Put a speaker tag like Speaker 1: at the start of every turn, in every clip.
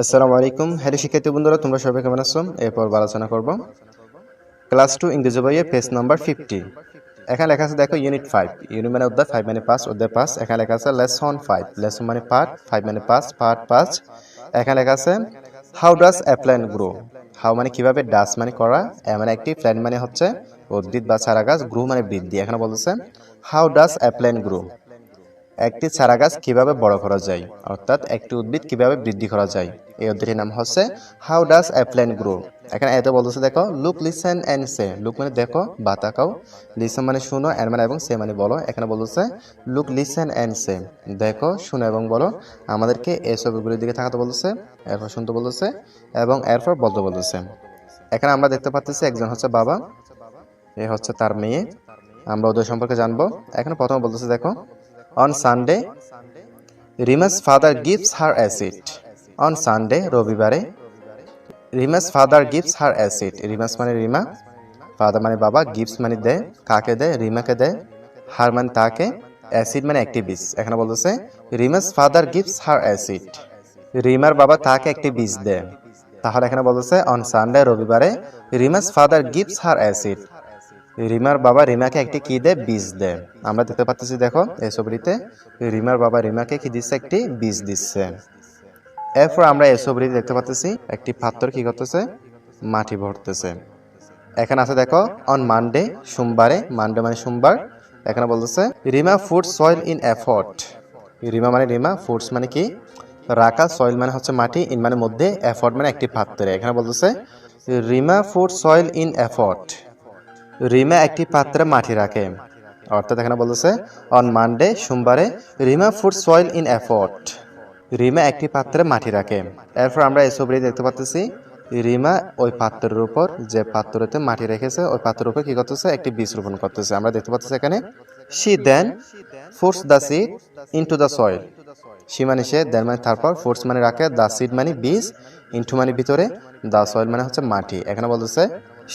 Speaker 1: আসসালামু আলাইকুম। হ্যালো শিক্ষার্থী বন্ধুরা, তোমরা সবাই কেমন আছো? এরপর আলোচনা করব। ক্লাস টু ইংরেজি বইয়ের পেজ নাম্বার ফিফটি এখানে লেখা আছে, দেখো ইউনিট ফাইভ ইউনিট মানে অধ্যায় ফাইভ মানে পাঁচ অধ্যায় পাঁচ এখানে লেখা আছে লেসন ফাইভ লেসন মানে পার্ট ফাইভ মানে পাঁচ পার্ট পাঁচ এখানে লেখা আছে how does a plan grow how মানে কীভাবে ডাস মানে করা? মানে একটি প্ল্যান মানে হচ্ছে উদ্ভিদ বা চারা গাছ গ্রো মানে বৃদ্ধি। এখানে বলতেছে how does a plan grow একটি চারা গাছ কীভাবে বড় করা যায়, অর্থাৎ একটি উদ্ভিদ কীভাবে বৃদ্ধি করা যায়। এই অধ্যায়টির নাম হচ্ছে how does a plant grow. এখানে এত বলতেছে, দেখো, look, listen and say. Look মানে দেখো, বা তাকাও। লিসেন মানে শুনো অ্যান্ড মানে এবং সে মানে বলো। এখানে বলতেছে, লুক, লিসেন অ্যান্ড সে। দেখো শুনো এবং বলো। আমাদেরকে এই ছবিগুলির দিকে তাকাতে বলতেছে, এরপর শুনতে বলতেছে, এবং এরপর বলতে বলতেছে। এখানে আমরা দেখতে পাচ্ছি একজন হচ্ছে বাবা, এ হচ্ছে তার মেয়ে। আমরা ওদের সম্পর্কে জানব। এখানে প্রথমে বলতেছে, দেখো on Sunday Rima's father gives her a seed on Sunday রবিবারে Rima's father gives her a seed Rima's মানে রিমা ফাদার মানে বাবা গিভস মানে দেয় কাকে দেয় রিমাকে দেয় হার মানে তাকে অ্যাসিড মানে একটি বীজ। এখানে বলতেছে Rima's father gives her a seed রিমার বাবা তাকে একটি বীজ দেয় তাহলে এখানে বলতেছে অন সানডে রবিবারে Rima's father gives her a seed রিমার বাবা রিমাকে একটি কি দেয়? বীজ দেয়। আমরা দেখতে পাচ্ছি, দেখো, এই ছবিটিতে রিমার বাবা রিমাকে কি দিচ্ছে? একটি বীজ দিচ্ছে। এরপর আমরা এই ছবিটিতে দেখতে পাচ্ছি, একটি পাত্র কি করতেছে? মাটি ভরতেছে। এখানে আছে, দেখো অন মানডে সোমবারে মানডে মানে সোমবার। এখানে বলতেছে, Rima put soil in a pot Rima মানে রিমা ফুডস মানে কি? রাখা সয়েল মানে হচ্ছে মাটি ইন মানে মধ্যে এফর্ট মানে একটি পাত্রে। এখানে বলতেছে, Rima put soil in a pot Rima একটি পাত্রে মাটি রাখে। অর্থাৎ এখানে বলতেছে অন মানডে সোমবারে Rima put soil in a pot. Rima একটি পাত্রে মাটি রাখে। এরপর আমরা এই ছবিটি দেখতে পাচ্ছি রিমা ওই পাত্রের উপর যে পাত্রতে মাটি রেখেছে, ওই পাত্রের উপর কি করতেছে? একটি বীজ রোপণ করতেছে। আমরা দেখতে পাচ্ছি এখানে she then force the seed into the soil she মানে সে দেন মানে তারপর ফোর্স মানে রাখে দ্য সিড মানে বীজ ইনটু মানে ভিতরে দ্য সয়েল মানে হচ্ছে মাটি। এখানে বলতেছে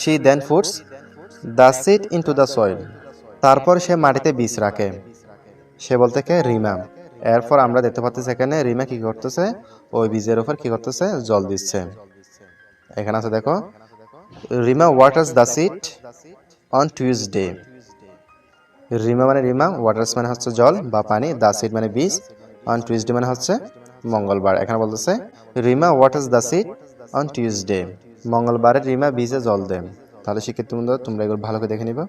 Speaker 1: she then puts the seed into the soil তারপর সে মাটিতে বীজ রাখে। সে বলতে কে? রিমা। এরপর আমরা দেখতে পাচ্ছি এখানে রিমা কি করতেছে? ওই বীজের উপর কি করতেছে? জল দিচ্ছে। এখানে আছে দেখো, Rima waters the seed on Tuesday Rima মানে রিমা ওয়াটার্স মানে হচ্ছে জল বা পানি দ্য সিট মানে বীজ। অন টিউসডে মানে হচ্ছে মঙ্গলবার। এখানে বলতেছে, Rima waters the seed on Tuesday মঙ্গলবারে রিমা বীজে জল দেন তাহলে শিক্ষার্থী বন্ধুরা তোমরা এগুলো ভালো করে দেখে নিবা।